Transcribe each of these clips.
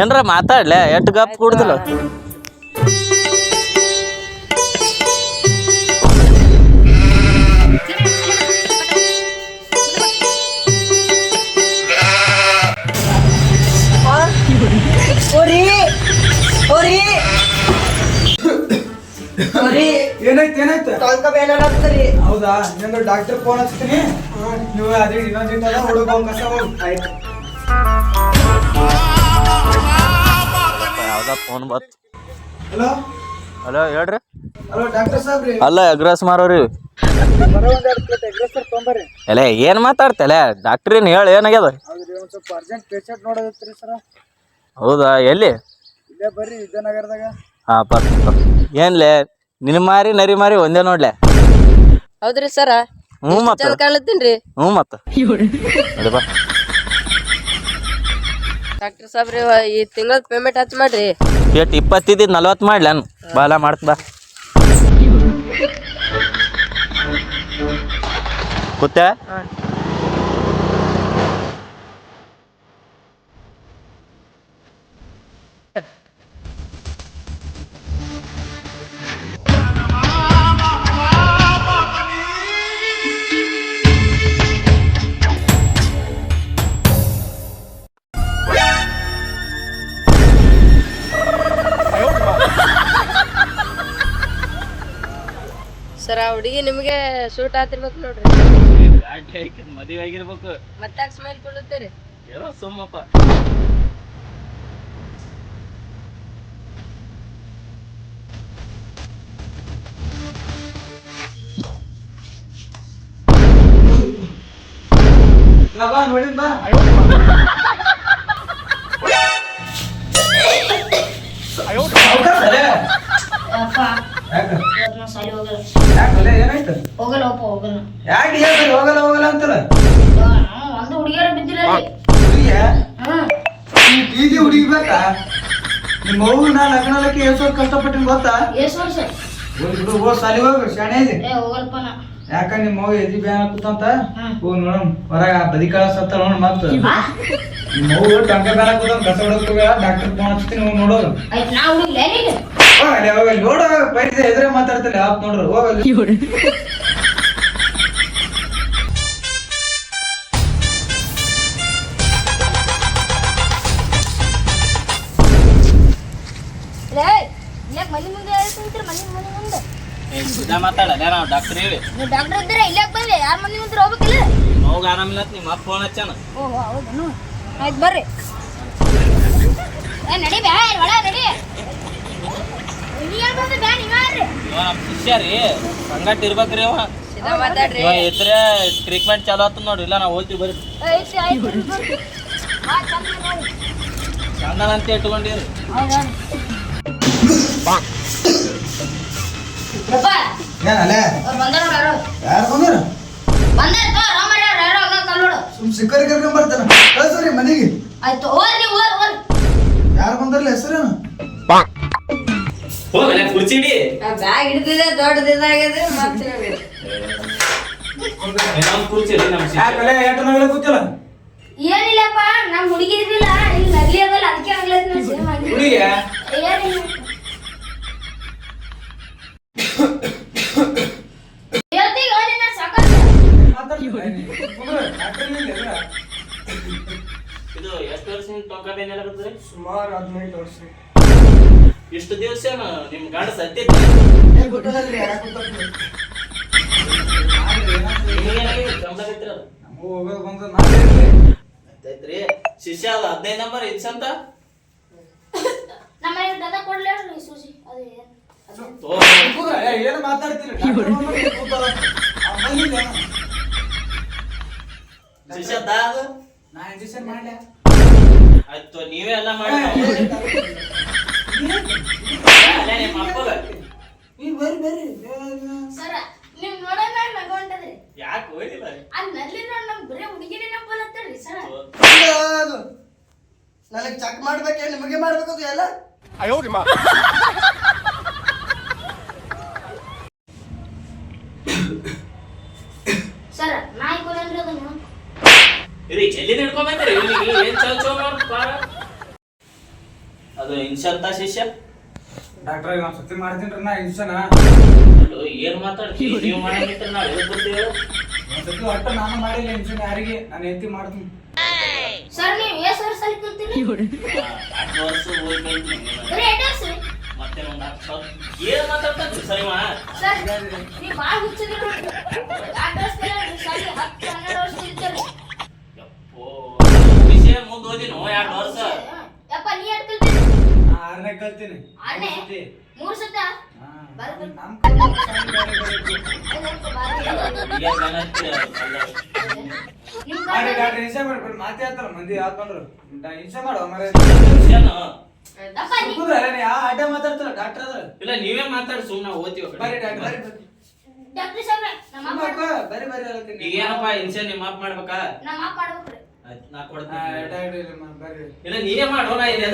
ಏನ್ರ ಮಾತಾಡ್ಲೆ? ಎಟ್ ಗಪ್ ಕುಡ್ದಿಲ್ಲ ಓರಿ ಓರಿ. ಓರಿ. ಏನಾಯ್ತು ಏನಾಯ್ತು? ಹೌದಾ? ಇನ್ನೊಂದು ಡಾಕ್ಟರ್ ಫೋನ್ ಹಚ್ತೀನಿ ನೀವು ಅದೇ ಇನ್ನೊಂದು ಹುಡುಗ ಹೋಗ್ ಕಸ ಹೋಗ್. ಆಯ್ತು. ಯಾವ್ದ ಫೋನ್ ಬತ್ ಹಲೋ ಹೇಳ್ರಿ. ಅಲ್ಲ ಎಗ್ರಾಸ್ ಮಾರೋರಿ ಅಲ್ಲ ಏನ್ ಮಾತಾಡ್ತಲ್ಲ ಡಾಕ್ಟರ್ ಏನ್ ಹೇಳ ಡಾಕ್ಟ್ರಿನ್ ಹೇಳಿ ಏನಾಗ್ಯದ ಹೌದ್ರಿ ಒಂದ್ ಸ್ವಲ್ಪ ಅರ್ಜೆಂಟ್ ಪೇಷಂಟ್ ನೋಡೋದೈತ್ರಿ ಸರ ಹೌದಾ ಎಲ್ಲಿ? ಏನ್ಲೇ ಬರ್ರಿ ನಿನ್ ಮಾರಿ ನರಿ ಮಾರಿ ಒಂದೇ ನೋಡ್ಲೆ? ಹೌದ್ರಿ ಸರ ಹ್ಞೂ ಮತ್ತೆ. ಕಾಣ್ಲತ್ತೀನ್ರಿ ಹ್ಞೂ ಮತ್ತೆ. ಬಾ. ಡಾಕ್ಟರ್ ಸಾಬ್ರಿ ಈ ತಿಂಗಳ ಪೇಮೆಂಟ್ ಹಚ್ ಮಾಡ್ರಿ. ಎಷ್ಟು ಇಪ್ಪತ್ತಿದ್ದು ನಲ್ವತ್ತು ಮಾಡ್ಲೇನು ಬಾಲ ಮಾಡ್ತ ಬಾ. ಕೂತ ಹುಡುಗಿ ನಿಮಗೆ ಸೂಟ್ ಆತಿರ್ಬೇಕು ನೋಡ್ರಿ ಮದುವೆ ಆಗಿರ್ಬೇಕು ಮತ್ತೆ ಸ್ಮೈಲ್ ಕೊಡುತ್ತೀರಿ ಏನೋ ಸುಮ್ಮಪ್ಪ ಬಾ ನೋಡಿದ್ ಬಾ ಯಾಕಲೆ, ಏನಾಯ್ತು? ಹೋಗಲ್ಲ ಯಾಕೆ ಹೇಳ್ತಾರೆ ಹೋಗಲ್ಲ ಹೋಗಲ್ಲ ಅಂತಲ್ಲ ನಾವು ಒಂದು ಹುಡುಗಿಯರ ಬಿದ್ದಿಲ್ಲ ಅಲ್ಲಿ. ಹುಡುಗಿಯ? ಹ್ಮ್ ಬೀದಿ ಹುಡುಗಿ ಬೇಕಾ? ನಿಮ್ಮ ಅವ್ವ ನಾ ಲಗ್ನಕ್ಕೆ ಎಷ್ಟು ಕಷ್ಟಪಟ್ಟಿನ ಗೊತ್ತಾ? ಎಷ್ಟು ವರ್ಷ ಹೋಗ್ ಬಿಡು ಸಾಲಿ ಹೋಗು ಶಾಣೆ ಇದೆ. ಹೋಗಲ್ಪ ನಾ. ಯಾಕ ನಿಮ್ಮ ಅವ್ವ ಎದಿ ಬ್ಯಾನ್ ಕೂತಂತ. ಹೋಗ್ ನೋಡಮ್ ಹೊರಗ ಬದಿಕಾಳ ಸತ್ತ ನೋಡ್ ಮತ್ತ. ನಿಮ್ಮ ಅವ್ವ ಟಂಕ ಬ್ಯಾನ್ ಕೂತಂತ ಕಸ ಹೊಡಕ್ ಹೋಗ್ಯಾಳ? ಡಾಕ್ಟರ್ ಫೋನ್ ಹಚ್ತೀನಿ ಹೋಗ್ ನೋಡೋದು ನೋಡ ಪೈಸೆ ಎದುರೇ ಮಾತಾಡ್ತಿಲ್ಲ ಆಪ್ ನೋಡ್ರಿ ಹೋಗಲ್ಲ. ಮಾತಾಡಲ್ಲ ನಾವು ಡಾಕ್ಟರ್ ಹೇಳಿ? ನೀವು ಡಾಕ್ಟರ್ ಇದ್ದೀರಾ? ಇಲ್ಲೇ ಬಂದೆ ಯಾರ ಮನೆ ಮುಂದೆ ಹೋಗ್ಬೇಕಿಲ್ಲ? ಮಗ ಆರಾಮಿಲ್ಲ ಅಂತ ನಿಮ್ಮ ಅಪ್ಪ ಫೋನ್ ಹಚ್ಚಾನ. ಓ ಹೌದನು ಆಯ್ತು ಬರ್ರಿ. ಏ ನಡಿ ಬ್ಯಾ ಒಳ ನಡಿ. ನೀ ಏನ್ ಬಂದೆ ಬ್ಯಾ ನೀವ ಇವ ನಮ್ಮ ಶಿಷ್ಯ ರೀ. ಸಂಗಟ್ ಇರ್ಬೇಕ್ರಿ ಅವ ಸೀದಾ ಮಾತಾಡ್ರಿ. ಇವ ಇದ್ರೆ ಟ್ರೀಟ್ಮೆಂಟ್ ಚಾಲು ಆತು ನೋಡಿ. ಇಲ್ಲ ನಾವು ಹೋಗ್ತೀವಿ ಬರ್ರಿ. ಆಯ್ತು ಚಂದನ ಅಂತ ಇಟ್ಕೊಂಡಿರಿ. ಏನಲ್ಲೇ? ಅವ್ರು ಬಂದಾರ ನೋಡು ಯಾರು ಯಾರು ಬಂದ್ರ ಸುಮ್ ಸಿಕ್ಕರಿ ಕರ್ಕೊಂಡ್ ಬರ್ತಾನ ಕಳ್ಸ್ರಿ ಮನೆಗೆ. ಆಯ್ತು ಓರ್ ನೀವು ಓರ್ ಓರ್ ಯಾರು ಬಂದ್ರಲ್ಲ ಹೆಸರೇನು? ಹೋಗಲ್ಲ ಕುರ್ಚಿಡಿ ಬ್ಯಾಗ್ ಹಿಡ್ದಿದೆ ದೊಡ್ಡದಿದಾಗಿದೆ ಮತ್ತೆ ಇನ್ನೊಂದು ಕುರ್ಚಿ ನಮ್ಮ ಯಾಕಲೆ ಕೂತಿಲ್ಲ ಏನಿಲ್ಲಪ್ಪ ನಮ್ ಹುಡುಗಿ ಇರ್ಲಿಲ್ಲ ಇಲ್ಲಿ ನಲ್ಲಿ ಅದಲ್ಲ ಅದಕ್ಕೆ ಆಗ್ಲತ್ ಹುಡುಗಿಯ? ಏನಿಲ್ಲ. ಇದು ಎಷ್ಟು ವರ್ಷದಿಂದ ಟೊಂಕ ಏನಾಗತ್ರಿ ಸುಮಾರು ಹದಿನೈದು ವರ್ಷ. ಇಷ್ಟು ದಿವಸ ನಿಮ್ ಗಂಡ. ಐತ್ರಿ ಶಿಷ್ಯ ಅದ ಹದಿನೈದು ನಂಬರ್ ಇಚ್ಚಂತ ನಮ್ಮ ದದ ಕೊಡ್ಲೇ ಸೂಸಿ ಅದು ಏನ್? ಅದು ಕೂತ್ರ, ಏ, ಏನು ಮಾತಾಡ್ತೀರಿ ಡಾಕ್ಟರ್ ಬಂದ್ರು ಕೂತಾರ. ಆ ಬಂದಿಲ್ಲ ಏನೋ. ಅದು ನಾ ಇಂಜೆಕ್ಷನ್ ಮಾಡ್ಲೆ? ಆಯ್ತು ನೀವೇ ಎಲ್ಲ ಮಾಡಿ ನಿಮ್ಮ ಈ ಬರ್ರಿ ಬರ್ರಿ. ಸರ ನಿಮ್ ಹೊಂಟದ್ರಿ. ಯಾಕೆ ಹೋಗಿಲ್ಲ ಅದ್ನಲ್ಲಿ ನೋಡ್ ನಮ್ ಬರೇ ಹುಡುಗಿನೇ ನಂಬಲತ್ತಳ್ರಿ ಸರ. ಅದು. ನನಗೆ ಚೆಕ್ ಮಾಡ್ಬೇಕೇ ನಿಮಗೆ ಮಾಡ್ಬೇಕು ಎಲ್ಲ? ಸರ ನಾಯಿ ಕೊಲೇನ್ರಿ ಅದನ್ನು ಇದು ಎಲ್ಲಿ ಹಿಡ್ಕೊಂಡ್ ಬಂದ್ರಿ ಇವ್ನಿಗೆ ಏನ್ ಚೌ ಚೌ ಮಾಡ್ತಾರ ಅದು ಇನ್ಸಂತ ಶಿಷ್ಯ? ಡಾಕ್ಟರ್ ಒಂದ್ ಸತಿ ಮಾಡ್ತೀನಿ ನಾ ಇನ್ಸನ ಏನ್ ಮಾತಾಡ್ತೀವಿ ನೀವು ಮಾಡಂಗಿದ್ರೆ ನಾ ಎದಕ್ ಬರ್ತೀವಿ ಒಂದ್ ಸತಿ ಒಟ್ಟ ನಾನು ಮಾಡಿಲ್ಲ ಇನ್ಸನ್ ಯಾರಿಗೆ? ನಾನು ಹೆಂಡತಿ ಮಾಡ್ತೀನಿ. ಸರ್ ನೀವು ಎಷ್ಟು ವರ್ಷ ಅಲ್ಲಿ ಕಲ್ತೀರಿ ಹತ್ತು ವರ್ಷ ಹೋಗ್ಬೇಕು ಬರೀ ಎರಡು ವರ್ಷ ಮತ್ತೆ ಒಂದ್ ಹತ್ತು ಸಾವಿರ. ಏನ್ ಮಾತಾಡ್ತಾನೆ ಸರಿಮಾ ಸರ್ ನೀವು ಭಾಳ ಹುಚ್ಚಿದ್ರಿ ಡಾಕ್ಟರ್ಸ್ ಸರಿ ಹತ್ತು ಹನ್ನೆರಡು ವರ್ಷ ಓದಿನೋ ಎರಡು ವರ್ಷ ಯಪ್ಪ ನೀ ಎಷ್ಟು ಆರನೇ ಕಲ್ತೀನಿ ಆರನೇ? ಸತಿ. ಮೂರು ಸತ ಹಾ. ಬರ್ಬೋದು. ನಮ್ ಕಡೆ ಶಾಲೆ ಬೇರೆ ಬೇರೆ ಇತ್ತು. ಅದಕ್ಕೆ ಬಾರಿ. ಈಗ ಜನ ಹತ್ತಿರ ಅಲ್ಲ. ನಿಮ್ ಮಾಡಿ ಕಡೆ- ಡಾಕ್ಟರ್ ಹಿಂಸೆ ಮಾಡ್ಬೇಡಿ ಮಾತೇ ಹೇಳ್ತಾರ ಮಂದಿ ಹಾಕೊಂಡ್ರು ಹಿಂಸೆ ಮಾಡೋ ಮರ ವಿಷಯನ? ಯಪ್ಪ ನೀ ಯಾವ ಅಡ್ಡ ಮಾತಾಡ್ತಾರ ಡಾಕ್ಟರ್ ಅದ್ರ ಇಲ್ಲ ನೀವೇ ಮಾತಾಡಿ ಸುಮ್ಮನೆ ಓದ್ತೀವಿ ಕಡೆ. ಡಾಕ್ಟರ್ ಬರ್ರಿ. ಡಾಕ್ಟರ್ ಸಾಹೇಬ್ರೆ ನಮ್ಮ ಅಪ್ಪ ಹೇಳತ್ತೀನಿ. ಈಗ ಏನಪ್ಪ ಇನ್ಸೆ ನಿಮ್ಮ ಮಾಪ್ ಮಾಡ್ಬೇಕಾ ನಮ್ಮ ಅಪ್ಪ ಮಾಡ್ಬೇಕ್ರಿ ಆಯ್ತ್, ನಾ ಕೊಡ್ತೀನಿ ಡಾಕ್ಟರ್ ಇಲ್ಲ, ನೀನೇ ಮಾಡು ನಾ ಇಲ್ಲಿ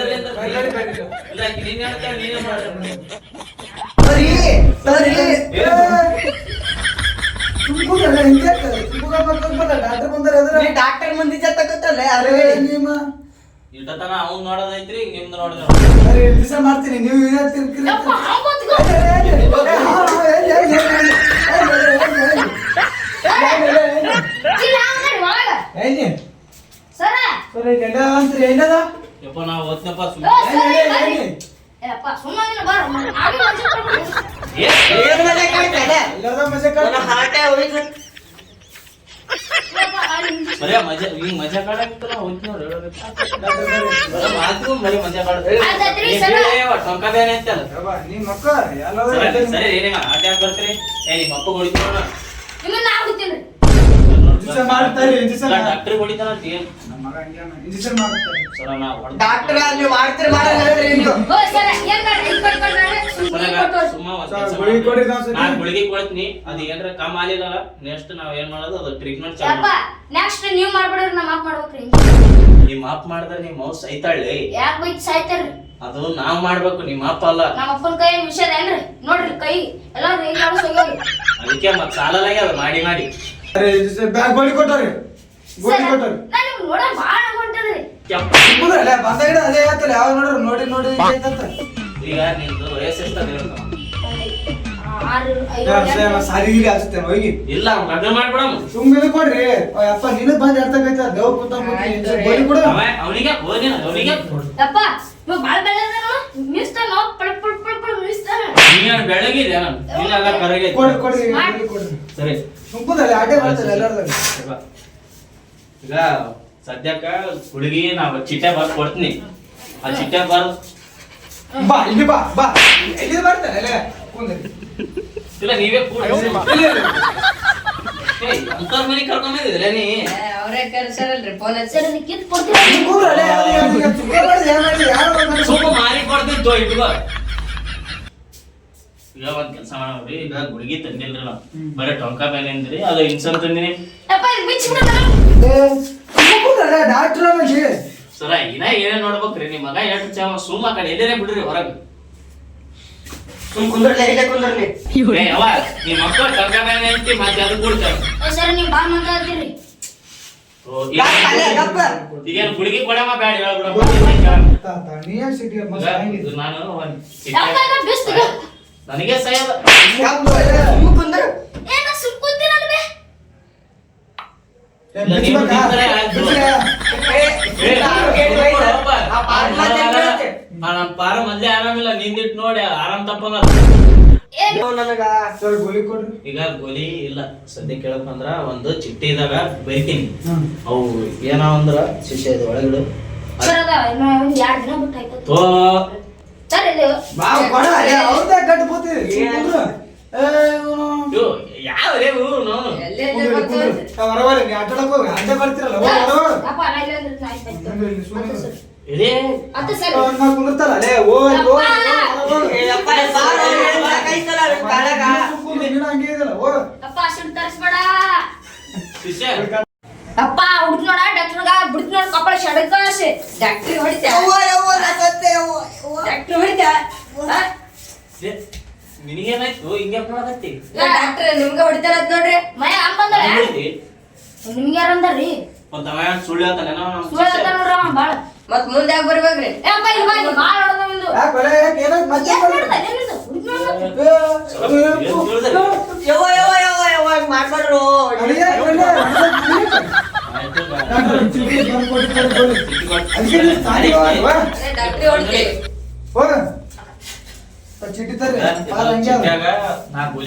ಬರ್ರಿ. ಇಲ್ಲ ನೀನ್ ಹೇಳ್ತಾಳೆ ನೀನೇ ಮಾಡು ಸರಿ ಸರಿ ಡಾಕ್ಟರ್ ಬಂದಾರ ನೀ ಡಾಕ್ಟರ್ ಮಂದಿ ಜೊತೆ ಯಾರು ನಿಮ್ಮ ಇಟ್ಟತನ ಅವ್ನ್ ನೋಡೋದೈತ್ರಿ ನಿಮ್ದು ನೋಡಿದ್ರ ದಿವಸ ಮಾಡ್ತೀನಿ ನೀವು ಇದೇ ಯಪ್ಪ ಹಂಗ್ ಇಲ್ಲ ಸರ ಯಪ್ಪ ನಾ ಓದ್ನಪ್ಪ ಸುಮ್ಮನೆ ಸುಮ್ಮನೆ ಬಾರ. ಏನ್ ಮಜಾ ಕಾಯ್ತಾನೆ ನನ್ನ ಹಾಟೆ ಹೋಯ್ತು ಅಲ್ಲಿ ಬರೇ ಮಜಾ ಈ ಮಜಾ ಕಾಡಾಕಿತ್ತಲ್ಲ ಹೋಯ್ತು ನೋಡಿ ಬರೇ ಮಾತು ಬರೀ ಮಜಾ ಕಾಡ ಸರ. ಟೊಂಕ ಬೇನೆ ಅಂತಲ್ಲ ನಿಮ್ಮ ಮಕ್ಕ ಸರಿ ಸರಿ ಏನೇಮ ಆಟ ಯಾಕೆ ಬರ್ತೀರಿ ಏ ನಿಮ್ಮ ಅಪ್ಪ ಹೊಡಿತಾನ ನಿಮ್ಮನ್ನ ನಾ ಹುಡ್ತೀನಿ. ಮಾಡ್ತಾರೆ, ಡಾಕ್ಟರ್ ಹೊಡಿತಾನ ಅಂತ ಏನ್ ಮಗ ಹಂಗೆ ಇಂಜೆಕ್ಷನ್ ಮಾಡ್ತಾರೆ ಸರ ನಾ ಡಾಕ್ಟರ್ ನೀವು ಮಾಡ್ತೀರಿ ಮಾಡಲ್ಲ ಹೇಳ್ರಿ ನೀವು ಓ, ಸರ, ಏನ್ ಮಾಡ್ರಿ? ಈ ಕಡೆ ಕಡೆ ಮಾಡ್ರಿ. ಸುಮ್ನೆ ಕೊಟ್ಟು ಸುಮ್ಮ ಸರ್, ಕೆಲ್ಸ ಗುಳಿಗೆ ಕೊಡಿ ನಾವ್ ಸತಿ. ನಾನ್ ಗುಳಿಗೆ ಕೊಡ್ತೀನಿ. ಅದು ಏನ್ರ ಕಮ್ ಆಗಿಲ್ಲ ನೆಕ್ಸ್ಟ್ ನಾವ್ ಏನ್ ಮಾಡೋದು ಅದು ಟ್ರೀಟ್ಮೆಂಟ್ ಚಾಲು. ಯಪ್ಪ ನೆಕ್ಸ್ಟ್ ನೀವ್ ಮಾಡ್ಬಿಡ್ರಿ ನಮ್ಮ ಅಪ್ಪ ಮಾಡ್ಬೇಕ್ರಿ. ನಿಮ್ ಅಪ್ಪ ಮಾಡಿದ್ರೆ ನಿಮ್ ಮೌಸ್ ಯಾಕೆ ಅದು ನಾವ್ ಮಾಡ್ಬೇಕು ನಿಮ್ಮ ಅಪ್ಪ ಅಲ್ಲ. ನಮ್ಮ ಅಪ್ಪನ ಕೈ ವಿಷಯ ಏನ್ರಿ? ನೋಡ್ರಿ ಕೈ ಎಲ್ಲ ರೇಂಜ್ ಅದಕ್ಕೆ ಮತ್ ಸಾಲಲಾಗ್ಯಾವ ಮಾಡಿ ಮಾಡಿ. ಅರೆ ಬ್ಯಾಗ್ ಗೋಳಿ ಕೊಟ್ಟಾರೆ ಗೋಳಿ ಕೊಟ್ಟಾರೆ ನೋಡ ಅದೇ ಹೇಳ್ತಾರೆ ಯಾವ ನೋಡ್ರಿ ನೋಡಿ ನೋಡಿ. ಈಗ ನಿಂದು ವಯಸ್ಸು ಎಷ್ಟ ಹೋಗಿ ಇಲ್ಲ ಲಗ್ನ ಮಾಡ್ಬಿಡಮ್ ಸುಮ್ಮನೆ ಕೊಡ್ರಿ. ಓ, ಯಪ್ಪ ನಿನಗ್ ಬಂದ್ ಎಡ್ತಕ್ಕೈತ ದೇವ್ ಕೂತ ಗೋಳಿ ಕೊಡು ಅವನಿಗೆ ಹೋಗಿ ಅವನಿಗೆ. ಯಪ್ಪ ಇವಾಗ ಬಾಳ ಬೆಳೆದ ನೀನ್ ಬೆಳಗಿದೆ ನಾನು ಕರಗೆ ಕೊಡ್ರಿ ಕೊಡ್ರಿ ಸರಿ. ಸುಮ್ಮನೆ ಆಟೆ ಬರ್ತಾರೆ ಎಲ್ಲಾರ್ದಾಗ ಈಗ- ಸದ್ಯಕ್ಕ ಹುಡುಗಿ ನಾವು ಚಿಟ್ಟೆ ಬರ್ದ್ ಕೊಡ್ತೀನಿ. ಆ ಚಿಟ್ಟೆ ಬರ್ ಬಾ ಇಲ್ಲಿ ಬಾ ಬಾ. ಇಲ್ಲಿ ಬರ್ತಾನೆ ಅಲ್ಲೇ ಕುಂದ್ರಿ ಇಲ್ಲ ನೀವೇ ಕೂಡ ಇಲ್ಲಿ. ಅಂತವ್ರ ಮನೆಗೆ ಕರ್ಕೊಂಬಂದಿದ್ರೆ ನೀ? ಅವರೇ ಕರ್ಸಾರಲ್ರಿ ಫೋನ್ ಹಚ್ಚಿ. ಸರ್ ಅದಕ್ಕೆ ಕಿತ್ತು ಕೊಡ್ತೀರಾ ಇಲ್ಲಿ ಕೂರು ಅಲ್ಲೇ, ಅದು ಯಾರು- ಯಾರು ಸುಮ್ನೆ ಮಾಡ್ರಿ, ಯಾರು ಮಾಡ್ರಿ, ಸ್ವಲ್ಪ ಮಾರಿ ಕೊಡ್ತಿತ್ತು ಇಟ್ಕೋ. ಈಗ ಒಂದ್ ಕೆಲಸ ಮಾಡ್ರಿ ಈಗ ಗುಳಿಗೆ ತಂದಿಲ್ರಿ ನಾವು ಬರೀ ಟೊಂಕ ಮೇಲೆ ಅಂದ್ರಿ ಅದು ಇನ್ಸನ್ ತಂದಿನಿ ಡಾಕ್ಟ್ರ್. ಸರ ಇನ್ನ ಏನೇ ನೋಡ್ಬೇಕ್ರಿ ನಿಮ್ ಮಗ ಎಷ್ಟು ಚಾವ ಸುಮ್ಮ ಕಡೆ ಎಲ್ಲೇ ಬಿಡ್ರಿ ಹೊರಗೆ ಸುಮ್ ಕುಂದ್ರಲಿ ಇಲ್ಲೇ ಕುಂದ್ರಲಿ ಏ ಯವ್ವ ನಿಮ್ ಮಕ್ಕಳು ಟೊಂಕ ಮೇಲೆ ಅಂತಿ ಮತ್ತೆ ಅದು ಕೊಡ್ತಾರೆ ಸರ್ ನೀವು ಮಾತಾಡ್ತೀರಿ ಯಾಕ್ ಅಲ್ಲೇ, ಗುಳಿಗೆ ಕೊಡಮ್ಮ ಬ್ಯಾಡ ಹೇಳ್ಬಿಡ ತಾ, ತಾ, ನೀ ಸಿಟಿ ಅಪ್ಪ, ನಾನು ಒಂದ್ ಯಪ್ಪ ಚಿಟ್ಟೆ- ಈಗ ಬಿಸ್ತಿಗ ನನಗೆ ಆ ಪಾರ್ ಮೊದ್ಲೇ ಆರಾಮಿಲ್ಲ ನಿಂದಿಟ್ ನೋಡಿ ಆರಾಮ್ ತಪ್ಪಂಗ. ಏನ್ ನನಗ ಸರ್, ಗೋಲಿ ಕೊಡ್ರಿ. ಈಗ ಗೋಲಿ ಇಲ್ಲ. ಸದ್ಯ ಕೇಳಬೇಕಂದ್ರ ಒಂದು ಚಿಟ್ಟಿದಾಗ ಬೈತೀನಿ ಹ್ಮ್. ಅವು ಏನೋ ಅಂದ್ರ ಶಿಷ್ಯ ಇದು ಒಳಗಡೆ. ಸರ್ ಅದ. ಇವು ಯಾವ ರೇವು ನಾನು ಎಲ್ಲೇ ಹೊರಗಡೆ, ನೀ ಇಲ್ಲ ಅಂದ್ರೆ ಆಯ್ತು ಆಯ್ತು. ಇಲ್ಲಿ, ಕುಂದ್ರು. ಸರ್. ಇದೇ ಆಯ್ತು ಸರ್. ಹೋಗ್. ಯಪ್ಪ ಅಷ್ಟು ತರಿಸ್ಬೇಡ. ಶಿಷ್ಯ. ಅಪ್ಪ ಹುಡುಕ್ ನೋಡ ಡಾಕ್ಟರ್ಗ ಬಿಡ್ತ ನೋಡ ಕಪ್ಪಳ ಶಡಕಾಸೆ ಡಾಕ್ಟ್ರಿ ಹೊಡಿತ ಡಾಕ್ಟರ್ ಹೊಡಿತ ನಿನಗೇನಾಯ್ತು ಹಿಂಗೆ ಮಾಡಕತ್ತಿ ಡಾಕ್ಟ್ರ್ ನಿಮ್ಗೆ ಹೊಡಿತಾರ ಅದ್ ನೋಡ್ರಿ ಮಯ ಅಮ್ಮ ಬಂದಳ ನಿಮ್ಗೆ ಯಾರು ಅಂದಾರ್ರಿ ಸುಳ್ಳು ಹೇಳ್ತಾನೆ ನೋಡ್ರಿ ಅವ ಬಾಳ ಮತ್ ಮುಂದೆ ಯಾಕೆ ಬರ್ಬೇಕ್ರಿ ಏ ಅಪ್ಪ ಇಲ್ಲಿ ಬಾ ಇಲ್ಲಿ ಹೊಡ್ದ ಮಾಡ್ಬಾರ್ದು ಚೀಟಿ ತರ್ರಿ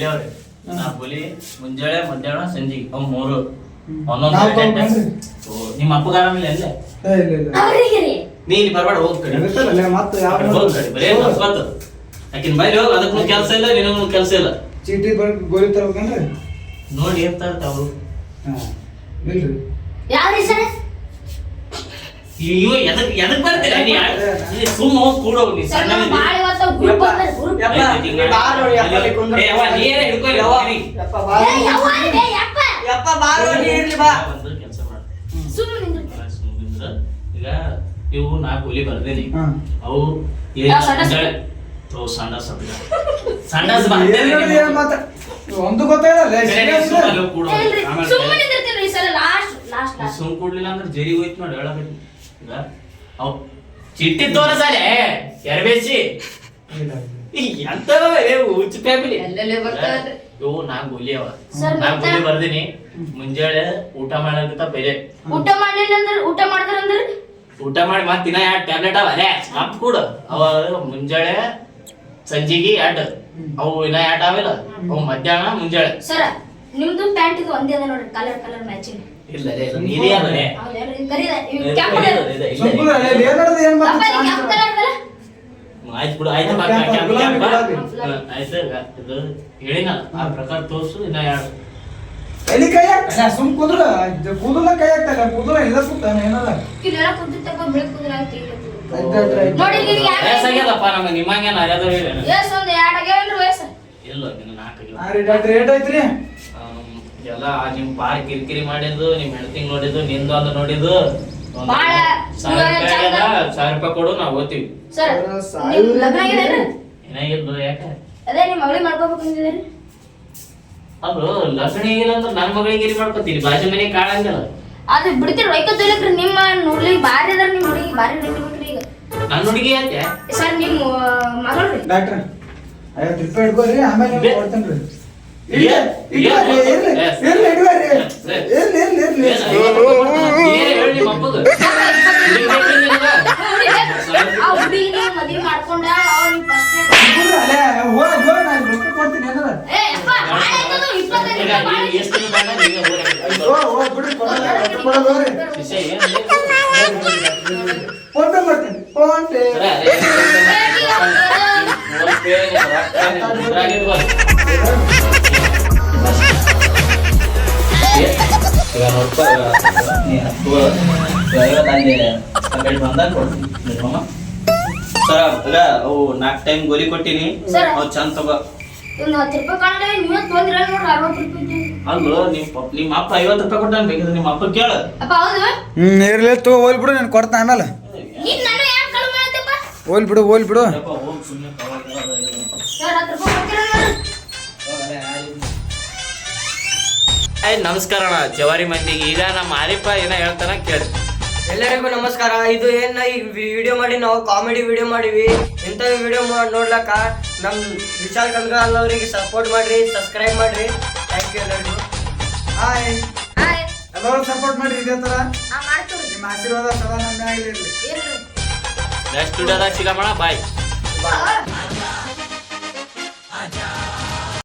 ಅವ್ರಿ ಮುಂಜಾನೆ ಮಧ್ಯಾಹ್ನ ಸಂಜೆ ಅವ್ ಮೂರು ಒಂದೊಂದು ನಿಮ್ಮ ಅಪ್ಪಗ ಆರಾಮಿಲ್ಲ ಅಲ್ಲೇ. ನೀ ಇಲ್ಲಿ ಬರ್ಬೇಡ ಹೋಗ್ ಕಡೆ ಇರುತ್ತಲ್ಲ, ಮತ್ತೆ ಯಾವ ಹೋಗ್ ಕಡೆ ಬರೇ ಆಕಿನ ಬೈಲಿ ಹೋಗ್ ಅದಕ್ಕೂ ಕೆಲಸ ಇಲ್ಲ ನಿನಗೂ ಕೆಲಸ ಇಲ್ಲ ಚೀಟಿ ಬರ್ ಗೋಲಿ ತರ್ಬೇಕಂದ್ರೆ ನೋಡಿ ಏನ್ ತರ್ತಾವ್ರು ಹಾ ಇಲ್ರಿ ಯಾವ್ರಿ ಸರ್ ಇವ ಎದಕ್ ಎದಕ್ ಬರ್ತೀರ? ನೀ ಸುಮ್ಮ ಹೋಗ್ ಕೂಡೋ ನೀ ಸರ್ ಸಣ್ಣ ನಮ್ಮ ಬಾಳ ಇವತ್ತು ಗ್ರೂಪ್ ಬಂದ್ರೆ ಗ್ರೂಪ್ ಯಪ್ಪ, ನೀ ಯಪ್ಪ, ಅಲ್ಲಿ ಕುಂದ್ರು. ಹಿಡ್ಕೊ ಯವ್ವ, ಇಲ್ಲಿ. ಯಪ್ಪ ಏ, ಯವ್ವ ಇದೆ, ಯಪ್ಪ. ಯಪ್ಪ ಬಾರೋ ನೀ ಇರ್ಲಿ ಬಾ. ಒಂದು ಕೆಲಸ ಮಾಡ್ತೀನಿ. ಸುಮ್ಮನೆ ನಿಂದಿರ್ತಾರೆ ಸುಮ್ನಿಂದ್ರ. ಈಗ ಇವು ನಾ ಕೂಲಿ ಬರ್ದೇನಿ. ಹಾ. ಅವು ಸಣ್ಣ ಸಣ್ಣ ಮಾತ? ಒಂದು ಗೊತ್ತಾಗಲ್ಲ ಸುಮ್ಮನೆ ಸಲ ಲಾಸ್ಟ್ ಲಾಸ್ಟ್ ಲಾಸ್ಟ್ ಸುಮ್ ಕೊಡ್ಲಿಲ್ಲ ಅಂದ್ರೆ ಜರಿ ಹೋಯ್ತು ನೋಡಿ ಹೇಳಬೇಕು ಈಗ ಅವ್ ಚಿಟ್ಟಿ ತೋರಸಾಲೆ ಎರಬೇಸಿ. ಎಂತವೇ ಹುಚ್ಚ ಫ್ಯಾಮಿಲಿ ಎಲ್ಲೆಲ್ಲಿ ಬರ್ತಾರೆ ನಾಲ್ಕು ಗೋಲಿ ಅವ. ನಾಲ್ಕು ಗೋಲಿ ಬರ್ದಿನಿ. ಮುಂಜಾನೆ ಊಟ ಮಾಡಕ್ಕಿಂತ ಬೆಲೆ ಊಟ ಮಾಡ್ಲಿಲ್ಲ ಅಂದ್ರೆ ಊಟ ಮಾಡಿದ್ರ ಅಂದ್ರೆ? ಊಟ ಮಾಡಿ ಮತ್ತೆ ದಿನ ಎರಡು ಟ್ಯಾಬ್ಲೆಟ್ ಅವ ಅದೇ ಕಪ್ ಕೂಡ. ಅವ ಮುಂಜಾನೆ ಸಂಜೆಗೆ ಎರಡು. ಅವು ಇನ್ನ ಎರಡು ಅವಿಲ್ಲ ಅವು ಮಧ್ಯಾಹ್ನ ಮುಂಜಾನೆ ಸರ್ ನಿಮ್ದು ಪ್ಯಾಂಟ್ ಇದು ಒಂದೇ ಅದ ನೋಡ್ರಿ ಕಲರ್ ಕಲರ್ ಮ್ಯಾಚಿಂಗ್ ಇಲ್ಲ ಇಲ್ಲ ನೀನೇ ಅವನೇ ಆಯ್ತು ಬಿಡು ಆಯ್ತು ಆಯ್ತು ಆ ಪ್ರಕಾರ ತೋರ್ಸು ಇನ್ನ ಯಾರು ಎಲ್ಲಿ ಕೈ ಹಾಕ್ತಾನೆ? ಸುಮ್ ಕುದ್ರ ಕೂದಲ ಕೈ ಹಾಕ್ತಾನೆ ಕೂದಲ ಇಲ್ಲ ಸುತ್ತಾನೆ ಏನಲ್ಲ ಇಲ್ಲೆಲ್ಲ ಕುಂತಿರ್ತಪ್ಪ ಬೆಳಕು ಕುಂದ್ರ ಆಯ್ತು. ನೋಡಿ ನಿಮ್ಗೆ ನಮಗೆ ನಿಮ್ಮಂಗೇನು ಅರ್ಯಾದ ಹೇಳಿ ಎಸ್ ಒಂದ್ ಎರಡು ಆಗ್ಯಾವೇನ್ರಿ ವಯಸ್ಸು? ಇಲ್ಲ ನಿನ್ನ ನಾಲ್ಕು ಡಾಕ್ಟ್ರ್ ಏಟ್ ಐತ್ರಿ ಎಲ್ಲ ನಿಮ್ ಪಾರ್ ಕಿರಿಕಿರಿ ಮಾಡಿದ್ದು ನಿಮ್ ಹೆಣ್ತಿಂಗ್ ನೋಡಿದ್ದು ನಿಂದು ಒಂದು ನೋಡಿದ್ದು. ಬಾಳ ಸಾವಿರ ರೂಪಾಯಿ. ಆಗ್ಯದ, ಸಾವಿರ ರೂಪಾಯಿ ಕೊಡು ನಾವು ಓದ್ತೀವಿ. ಸರ್. ನಿಮ್ ಲಗ್ನ ಏನಾಗಿದ್ದು ಯಾಕ? ಅದೇ ನಿಮ್ಮ ಮಗಳಿಗೆ ಮಾಡ್ಕೋಬೇಕು ಅಂದಿದ್ದೀರಿ? ಅದು ಲಗ್ನ ಇಲ್ಲ ಅಂದ್ರೆ ನನ್ನ ಮಗಳಿಗೆ ಗಿರಿ ಮಾಡ್ಕೊತೀರಿ? ಬಾಜು ಮನೆ ಕಾಣಂಗಿಲ್ಲ ಅದು ಬಿಡ್ತೀರಿ ರೊಯ್ಕೋತಿಲ್ಲಕ್ರಿ ನಿಮ್ಮ ನೋಡ್ಲಿಕ್ಕೆ ಬಾರಿ ಅದಾರ ನಿಮ್ಮ ಹುಡುಗಿ ಬಾರಿ ನೋಡ್ಬೇಕ್ರಿ ಈಗ. ನನ್ನ ಹುಡುಗಿ ಯಾಕೆ? ಸರ್ ನಿಮ್ಮ ಮಗಳ್ರಿ ಡಾಕ್ಟ್ರ್ ಐವತ್ತು ರೂಪಾಯಿ ಹಿಡ್ಕೋರಿ ಆಮೇಲೆ ಬೇ- ಕೊಡ್ತೇನ್ರಿ. ಫೋನ್ ಪೇ ಮಾಡ್ತೀನಿ ಫೋನ್ ಪೇ ರೊಕ್ಕ ಈಗ ನೋಡ್ಕೊ, ನೀ ಹತ್ತು ಐವತ್ತು ಅಲ್ಲಿ ಬಂದಾಗ ಕೊಡ್ತೀನಿ. ಸರ ಈಗ ಅವು ನಾಲ್ಕು ಟೈಮ್ ಗೋಲಿ ಕೊಟ್ಟಿನಿ. ಅವು ಚಂದ ತಗೋ. ಅಲ್ಲು ನಿಮ್ಮ ನಿಮ್ಮ ಅಪ್ಪ ಐವತ್ತು ರೂಪಾಯಿ ಕೊಟ್ಟಾನ ಬೇಕಿದ್ರೆ ನಿಮ್ಮ ಅಪ್ಪ ಕೇಳು ಹ್ಮ್ ಇರ್ಲಿ ತೋ ಹೋಲ್ ಬಿಡು ನಾನು ಕೊಡ್ತಾ ಆಮೇಲೆ ಹೋಲ್ ಬಿಡು ಹೋಲ್ ಬಿಡು ಹೋಗ್ ಆಯ್ ನಮಸ್ಕಾರ ಅಣ್ಣ. ಜವಾರಿ ಮಂದಿಗೆ. ಈಗ ನಮ್ಮ ಆರಿಫ ಏನ ಹೇಳ್ತಾನ ಕೇಳಿ. ಎಲ್ಲರಿಗೂ ನಮಸ್ಕಾರ. ಇದು ಏನ್ ಈ ವಿಡಿಯೋ ಮಾಡಿ ನಾವು ಕಾಮಿಡಿ ವಿಡಿಯೋ ಮಾಡಿವಿ. ಇಂಥ ವಿಡಿಯೋ ನೋಡ್ಲಕ್ಕ ನಮ್ಮ ವಿಶಾಲ್ ಕನ್ಗಾಲ್ ಅವರಿಗೆ ಸಪೋರ್ಟ್ ಮಾಡ್ರಿ ಸಬ್ಸ್ಕ್ರೈಬ್ ಮಾಡ್ರಿ. ಥ್ಯಾಂಕ್ ಯು ಎಲ್ಲರಿಗೂ. ಹಾಯ್ ಹಾಯ್ ಎಲ್ಲರೂ ಸಪೋರ್ಟ್ ಮಾಡ್ರಿ ಇದೇ ತರ? ನಿಮ್ಮ ಆಶೀರ್ವಾದ ಸದಾ ನಮ್ಮ ಇರಲಿ ಇರ್ಲಿ ನೆಕ್ಸ್ಟ್ ವಿಡಿಯೋದಾಗ ಸಿಗಮಣ ಬಾಯ್ ಬಾ.